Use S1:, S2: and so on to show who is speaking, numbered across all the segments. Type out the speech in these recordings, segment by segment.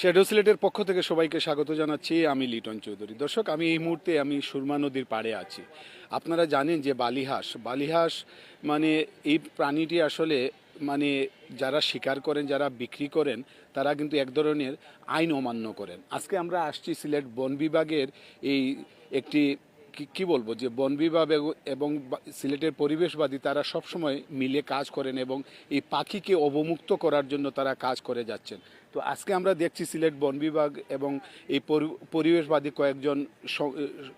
S1: Shadow সিলেটের পক্ষ থেকে সবাইকে স্বাগত জানাচ্ছি। আমি লিটন চৌধুরী। দর্শক, আমি এই মুহূর্তে আমি সুরমা নদীর পাড়ে আছি। আপনারা জানেন যে বালিহাঁস বালিহাঁস মানে এই প্রাণীটি আসলে মানে যারা শিকার করেন, যারা বিক্রি করেন, তারা কিন্তু এক ধরনের আইন অমান্য করেন। আজকে আমরা আসছি সিলেট বন বিভাগের এই একটি কি- বলব যে বন বিভাগ এবং সিলেটের পরিবেশবাদী তারা সবসময় মিলে কাজ করেন এবং এই পাখিকে অবমুক্ত করার জন্য তারা কাজ করে যাচ্ছেন। তো আজকে আমরা দেখছি সিলেট বন বিভাগ এবং এই পরিবেশবাদী কয়েকজন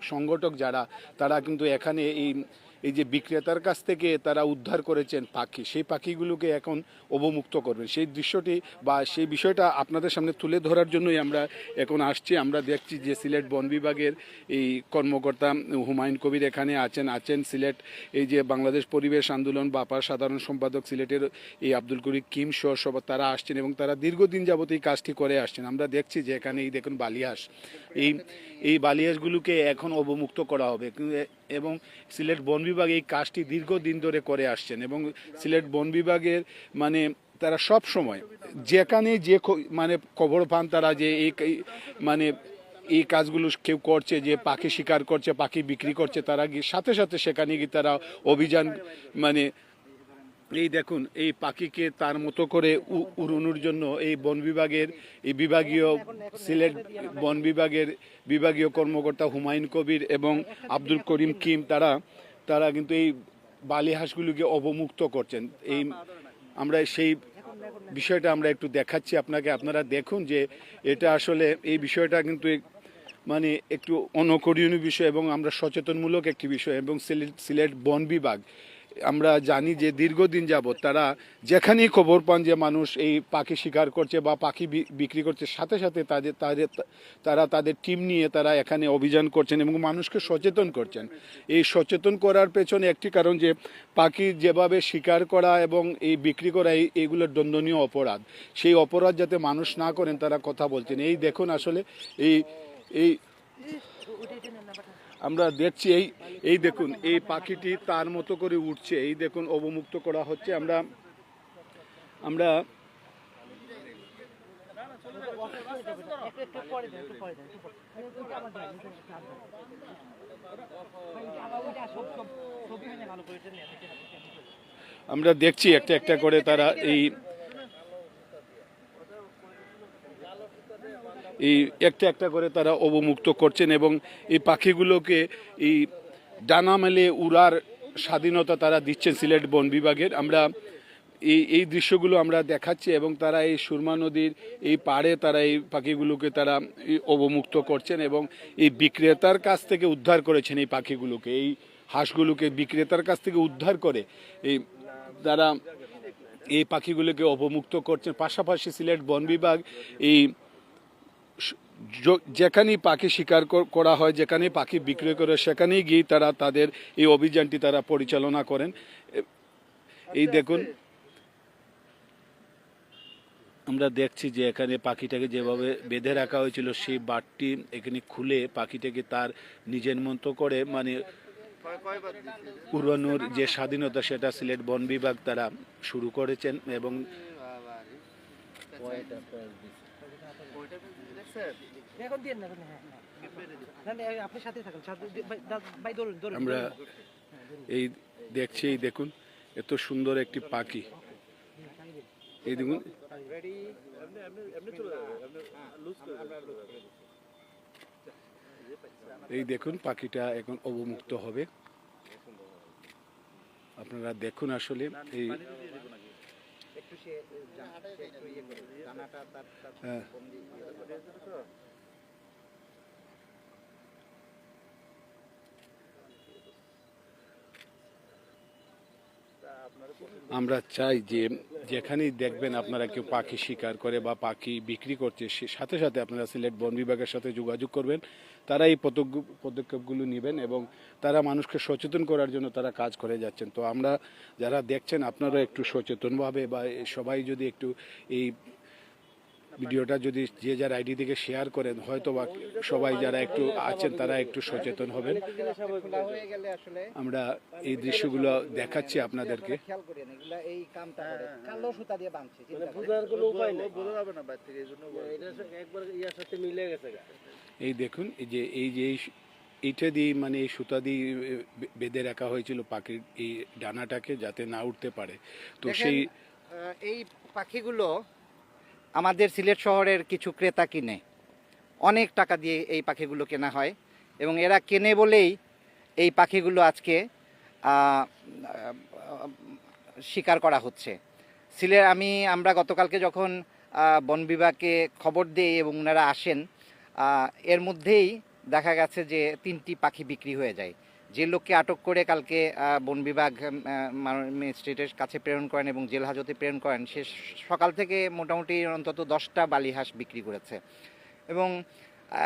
S1: সংগঠক যারা, তারা কিন্তু এখানে এই এই যে বিক্রেতার কাছ থেকে তারা উদ্ধার করেছেন পাখি, সেই পাখিগুলোকে এখন অবমুক্ত করবেন। সেই দৃশ্যটি বা সেই বিষয়টা আপনাদের সামনে তুলে ধরার জন্যই আমরা এখন আসছি। আমরা দেখছি যে সিলেট বন বিভাগের এই কর্মকর্তা হুমায়ুন কবির এখানে আছেন আছেন সিলেট এই যে বাংলাদেশ পরিবেশ আন্দোলন বাপার সাধারণ সম্পাদক সিলেটের এই আব্দুল করিম কিম সহ সব তারা আসছেন এবং তারা দীর্ঘদিন যাবত এই কাজটি করে আসছেন। আমরা দেখছি যে এখানে এই দেখুন বালিয়াস এই এই বালিয়াসগুলোকে এখন অবমুক্ত করা হবে। এবং সিলেট বন বিভাগ এই কাজটি দীর্ঘদিন ধরে করে আসছেন এবং সিলেট বন বিভাগের মানে তারা সব সময় যেখানে যে মানে খবর পান তারা যে এই মানে এই কাজগুলো কেউ করছে, যে পাখি শিকার করছে, পাখি বিক্রি করছে, তারা গিয়ে সাথে সাথে সেখানে গিয়ে তারা অভিযান মানে এই দেখুন, এই পাখিকে তার মতো করে উড়ানোর জন্য এই বন বিভাগের, এই বিভাগীয় সিলেট বন বিভাগের বিভাগীয় কর্মকর্তা হুমায়ুন কবির এবং আব্দুল করিম কিম তারা তারা কিন্তু এই বালি হাঁসগুলিকে অবমুক্ত করছেন। এই আমরা সেই বিষয়টা আমরা একটু দেখাচ্ছি আপনাকে। আপনারা দেখুন যে এটা আসলে এই বিষয়টা কিন্তু মানে একটু অনকরণীয় বিষয় এবং আমরা সচেতনমূলক একটি বিষয় এবং সিলেট সিলেট বন বিভাগ আমরা জানি যে দীর্ঘদিন যাবৎ তারা যেখানেই খবর পান যে মানুষ এই পাখি শিকার করছে বা পাখি বিক্রি করছে, সাথে সাথে তাদের তাদের, তারা তাদের টিম নিয়ে তারা এখানে অভিযান করছেন এবং মানুষকে সচেতন করছেন। এই সচেতন করার পেছনে একটি কারণ যে পাখি যেভাবে শিকার করা এবং এই বিক্রি করা, এই এইগুলো দণ্ডনীয় অপরাধ। সেই অপরাধ যাতে মানুষ না করেন, তারা কথা বলছেন। এই দেখুন আসলে এই এই আমরা দেখছি এই এই দেখুন, এই পাখিটি তার মতো করে উঠছে, এই দেখুন, অবমুক্ত করা হচ্ছে। আমরা আমরা
S2: একটু একটু একটা একটু পরে দেন একটু পরে ওইটা আমার দেন ওইটা আমার দেন। ভাই, ওইটা আমার ওইটা সব সব ছবি হয় না ভালো করে এটা নিয়ে এটা নিয়ে, এটা নিয়ে।
S1: আমরা দেখছি একটা একটা করে তারা এই এই একটা একটা করে তারা অবমুক্ত করছেন এবং এই পাখিগুলোকে এই ডানা মেলে উড়ার স্বাধীনতা তারা দিচ্ছেন সিলেট বন বিভাগের। আমরা এই এই দৃশ্যগুলো আমরা দেখাচ্ছি এবং তারা এই সুরমা নদীর এই পাড়ে তারা এই পাখিগুলোকে তারা অবমুক্ত করছেন এবং এই বিক্রেতার কাছ থেকে উদ্ধার করেছেন এই পাখিগুলোকে। এই হাঁসগুলোকে বিক্রেতার কাছ থেকে উদ্ধার করে এই তারা এই পাখিগুলোকে অবমুক্ত করছেন। পাশাপাশি সিলেট বন বিভাগ এই যেখানেই পাখি শিকার করা হয় যেখানেই পাখি বিক্রয় করে সেখানেই গিয়ে তারা তাদের এই অভিযানটি তারা পরিচালনা করেন। এই দেখুন। আমরা দেখছি যে এখানে পাখিটাকে যেভাবে বেঁধে রাখা হয়েছিল সেই বাটটি এখানে খুলে পাখিটাকে তার নিজের মতো করে মানে উড়ানোর যে স্বাধীনতা সেটা সিলেট বন বিভাগ তারা শুরু করেছেন এবং আমরা এই দেখছি, এই দেখুন, এত সুন্দর একটি পাখি। এই দেখুন। এই দেখুন, পাখিটা এখন অবমুক্ত হবে। আপনারা দেখুন আসলে এই
S3: একটু সে একটু ইয়ে করে, দানাটা তার তার
S1: হ্যাঁ।
S3: কম দিয়ে
S1: আমরা চাই যে যেখানেই দেখবেন আপনারা কেউ পাখি শিকার করে বা পাখি বিক্রি করছে, সে সাথে সাথে আপনারা সিলেট বন বিভাগের সাথে যোগাযোগ করবেন। তারা এই পদক- পদক্ষেপগুলো নেবেন এবং তারা মানুষকে সচেতন করার জন্য তারা কাজ করে যাচ্ছেন। তো আমরা যারা দেখছেন আপনারা একটু সচেতনভাবে বা সবাই যদি একটু এই ভিডিওটা যদি যে যার আইডি থেকে শেয়ার করেন হয়তো বা সবাই যারা একটু আছেন তারা একটু সচেতন হবেন। আমরা এই দৃশ্যগুলো দেখাচ্ছি আপনাদেরকে।
S3: এই
S1: দেখুন এই যে এই যে এইটা দিয়ে মানে এই সুতা দিয়ে বেঁধে রাখা হয়েছিল পাখির এই ডানাটাকে যাতে না উঠতে পারে। তো সেই
S3: এই পাখিগুলো আমাদের সিলেট শহরের কিছু ক্রেতা কিনে, অনেক টাকা দিয়ে এই পাখিগুলো কেনা হয় এবং এরা কেনে বলেই এই পাখিগুলো আজকে শিকার করা হচ্ছে। সিলেট, আমি, আমরা গতকালকে যখন বন বিভাগকে খবর দিই এবং ওনারা আসেন এর মধ্যেই দেখা গেছে যে তিনটি পাখি বিক্রি হয়ে যায়। যে লোককে আটক করে কালকে বন বিভাগ ম্যাজিস্ট্রেটের কাছে প্রেরণ করেন এবং জেল হাজতে প্রেরণ করেন, সে সকাল থেকে মোটামুটি অন্তত দশটা বালিহাঁস বিক্রি করেছে। এবং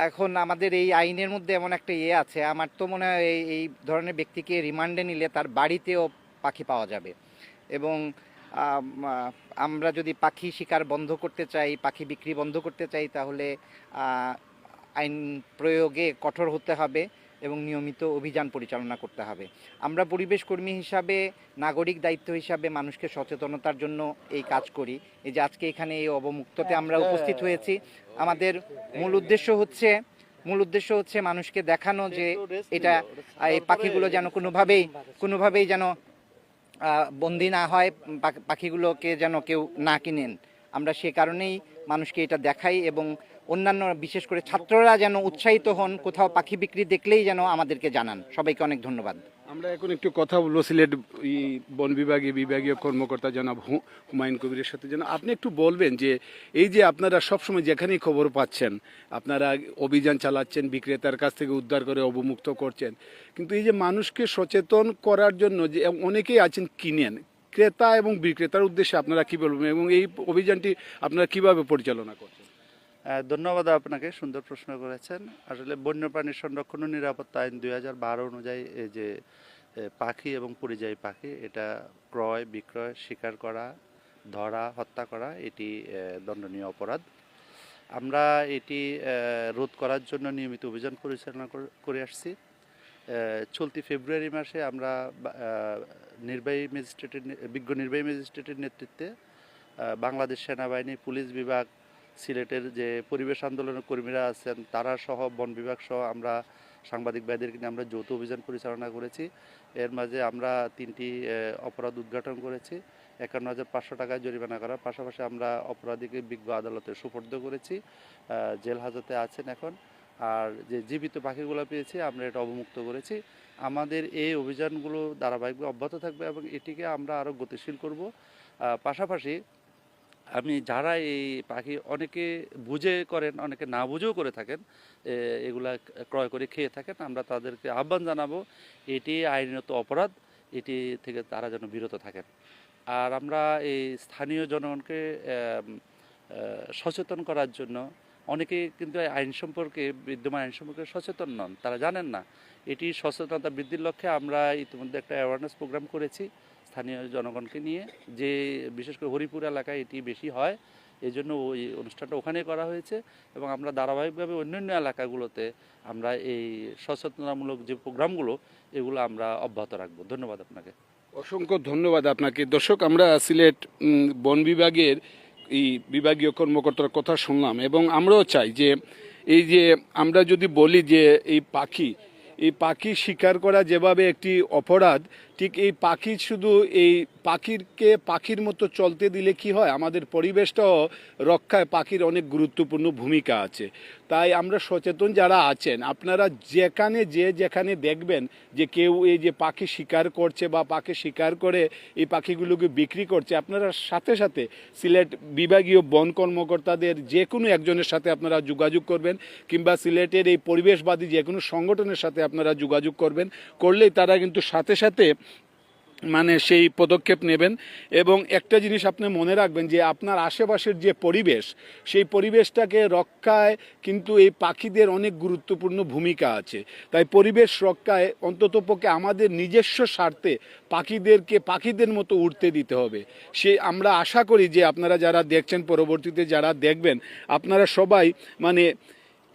S3: এখন আমাদের এই আইনের মধ্যে এমন একটা ইয়ে আছে, আমার তো মনে হয় এই এই ধরনের ব্যক্তিকে রিমান্ডে নিলে তার বাড়িতেও পাখি পাওয়া যাবে। এবং আমরা যদি পাখি শিকার বন্ধ করতে চাই, পাখি বিক্রি বন্ধ করতে চাই, তাহলে আইন প্রয়োগে কঠোর হতে হবে। এবং নিয়মিত অভিযান পরিচালনা করতে হবে। আমরা পরিবেশ কর্মী হিসাবে নাগরিক দায়িত্ব হিসাবে মানুষকে সচেতনতার জন্য এই কাজ করি। এই যে আজকে এখানে এই অবমুক্ততে আমরা উপস্থিত হয়েছি। আমাদের মূল উদ্দেশ্য হচ্ছে মূল উদ্দেশ্য হচ্ছে মানুষকে দেখানো যে এটা এই পাখিগুলো যেন কোনোভাবেই কোনোভাবেই যেন বন্দি না হয় পাখিগুলোকে যেন কেউ না কিনেন। আমরা সে কারণেই মানুষকে এটা দেখাই এবং অন্যান্য বিশেষ করে ছাত্ররা যেন উৎসাহিত হন, কোথাও পাখি বিক্রি দেখলেই যেন আমাদেরকে জানান। সবাইকে অনেক ধন্যবাদ।
S1: আমরা এখন একটু কথা বলব, সিলেট বন বিভাগে, বিভাগীয় কর্মকর্তা জনাব হুমায়ুন কবিরের সাথে। যেন আপনি একটু বলবেন যে, এই যে আপনারা সবসময় যেখানেই খবর পাচ্ছেন, আপনারা অভিযান চালাচ্ছেন, বিক্রেতার কাছ থেকে উদ্ধার করে অবমুক্ত করছেন, কিন্তু এই যে মানুষকে সচেতন করার জন্য যে, অনেকেই আছেন কিনেন, ক্রেতা এবং বিক্রেতার উদ্দেশ্যে আপনারা কি বলবেন? এবং এই অভিযানটি আপনারা কীভাবে পরিচালনা করছেন?
S4: ধন্যবাদ আপনাকে, সুন্দর প্রশ্ন করেছেন। আসলে বন্যপ্রাণী সংরক্ষণ ও নিরাপত্তা আইন দুই হাজার বারো অনুযায়ী এই যে পাখি এবং পরিযায়ী পাখি, এটা ক্রয়, বিক্রয়, শিকার করা, ধরা, হত্যা করা, এটি দণ্ডনীয় অপরাধ। আমরা এটি রোধ করার জন্য নিয়মিত অভিযান পরিচালনা কর- আসছি। চলতি ফেব্রুয়ারি মাসে আমরা নির্বাহী ম্যাজিস্ট্রেটের বিজ্ঞ নির্বাহী ম্যাজিস্ট্রেটের নেতৃত্বে বাংলাদেশ সেনাবাহিনী, পুলিশ বিভাগ সিলেটের যে পরিবেশ আন্দোলনের কর্মীরা আছেন, তারা সহ বন বিভাগ সহ আমরা সাংবাদিক ভাইদেরকে নিয়ে আমরা যৌথ অভিযান পরিচালনা করেছি। এর মাঝে আমরা তিনটি অপরাধ উদ্ঘাটন করেছি। একান্ন হাজার পাঁচশো টাকা জরিমানা করার পাশাপাশি আমরা অপরাধীকে বিজ্ঞ আদালতে সুপর্দ করেছি জেল হাজতে আছেন এখন। আর যে জীবিত পাখিগুলো পেয়েছি, আমরা এটা অবমুক্ত করেছি। আমাদের এই অভিযানগুলো ধারাবাহিকভাবে অব্যাহত থাকবে এবং এটিকে আমরা আরও গতিশীল করব। পাশাপাশি আমি যারা এই পাখি অনেকে বুঝে করেন, অনেকে না বুঝেও করে থাকেন এগুলা ক্রয় করে খেয়ে থাকেন, আমরা তাদেরকে আহ্বান জানাব, এটি আইনত অপরাধ, এটি থেকে তারা যেন বিরত থাকেন। আর আমরা এই স্থানীয় জনগণকে সচেতন করার জন্য, অনেকে কিন্তু আইন সম্পর্কে, বিদ্যমান আইন সম্পর্কে সচেতন নন, তারা জানেন না। এটি সচেতনতা বৃদ্ধির লক্ষ্যে আমরা ইতিমধ্যে একটা অ্যাওয়ারনেস প্রোগ্রাম করেছি। স্থানীয় জনগণকে নিয়ে যে বিশেষ করে হরিপুর এলাকায় এটি বেশি হয় এই জন্য ওই অনুষ্ঠানটা ওখানে করা হয়েছে এবং আমরা ধারাবাহিকভাবে অন্যান্য এলাকাগুলোতে আমরা এই সচেতনামূলক যে প্রোগ্রামগুলো, এগুলো আমরা অব্যাহত রাখব। ধন্যবাদ আপনাকে।
S1: অসংখ্য ধন্যবাদ আপনাকে। দর্শক, আমরা সিলেট বন বিভাগের এই বিভাগীয় কর্মকর্তার কথা শুনলাম এবং আমরাও চাই যে এই যে আমরা যদি বলি যে এই পাখি এই পাখি শিকার করা যেভাবে একটি অপরাধ ঠিক এই পাখি শুধু এই পাখিরকে পাখির মতো চলতে দিলে কি হয়? আমাদের পরিবেশটাও রক্ষায় পাখির অনেক গুরুত্বপূর্ণ ভূমিকা আছে। তাই আমরা সচেতন যারা আছেন, আপনারা যেখানে যে যেখানে দেখবেন যে কেউ এই যে পাখি শিকার করছে বা পাখি শিকার করে এই পাখিগুলোকে বিক্রি করছে, আপনারা সাথে সাথে সিলেট বিভাগীয় বন কর্মকর্তাদের যে কোনো একজনের সাথে আপনারা যোগাযোগ করবেন কিংবা সিলেটের এই পরিবেশবাদী যে কোনো সংগঠনের সাথে আপনারা যোগাযোগ করবেন। করলেই তারা কিন্তু সাথে সাথে মানে সেই পদক্ষেপ নেবেন এবং একটা জিনিস আপনি মনে রাখবেন যে আপনার আশেপাশের যে পরিবেশ, সেই পরিবেশটাকে রক্ষায় কিন্তু এই পাখিদের অনেক গুরুত্বপূর্ণ ভূমিকা আছে। তাই পরিবেশ রক্ষায় অন্ততপক্ষে আমাদের নিজস্ব স্বার্থে পাখিদেরকে, পাখিদের মতো উঠতে দিতে হবে। সে আমরা আশা করি যে আপনারা যারা দেখছেন, পরবর্তীতে যারা দেখবেন, আপনারা সবাই মানে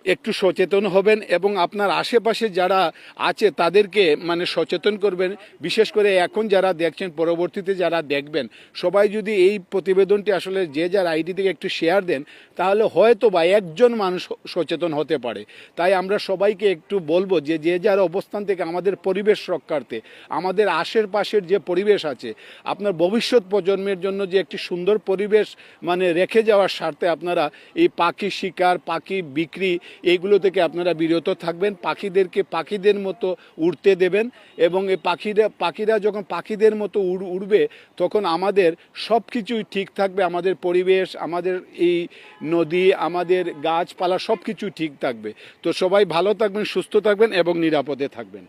S1: একটু সচেতন হবেন এবং আপনার আশেপাশে যারা আছে তাদেরকে মানে সচেতন করবেন। বিশেষ করে এখন যারা দেখছেন, পরবর্তীতে যারা দেখবেন, সবাই যদি এই প্রতিবেদনটি আসলে যে যার আইডি থেকে একটু শেয়ার দেন, তাহলে হয়তো বা একজন মানুষ সচেতন হতে পারে। তাই আমরা সবাইকে একটু বলব যে যে যার অবস্থান থেকে আমাদের পরিবেশ রক্ষার্থে, আমাদের আশেপাশের যে পরিবেশ আছে, আপনার ভবিষ্যৎ প্রজন্মের জন্য যে একটি সুন্দর পরিবেশ মানে রেখে যাওয়ার স্বার্থে আপনারা এই পাখি শিকার, পাখি বিক্রি এইগুলো থেকে আপনারা বিরত থাকবেন, পাখিদেরকে পাখিদের মতো উড়তে দেবেন এবং এই পাখিরা পাখিরা যখন পাখিদের মতো উড়, উড়বে, তখন আমাদের সব কিছুই ঠিক থাকবে, আমাদের পরিবেশ, আমাদের এই নদী, আমাদের গাছপালা সব কিছু ঠিক থাকবে। তো সবাই ভালো থাকবেন, সুস্থ থাকবেন এবং নিরাপদে থাকবেন।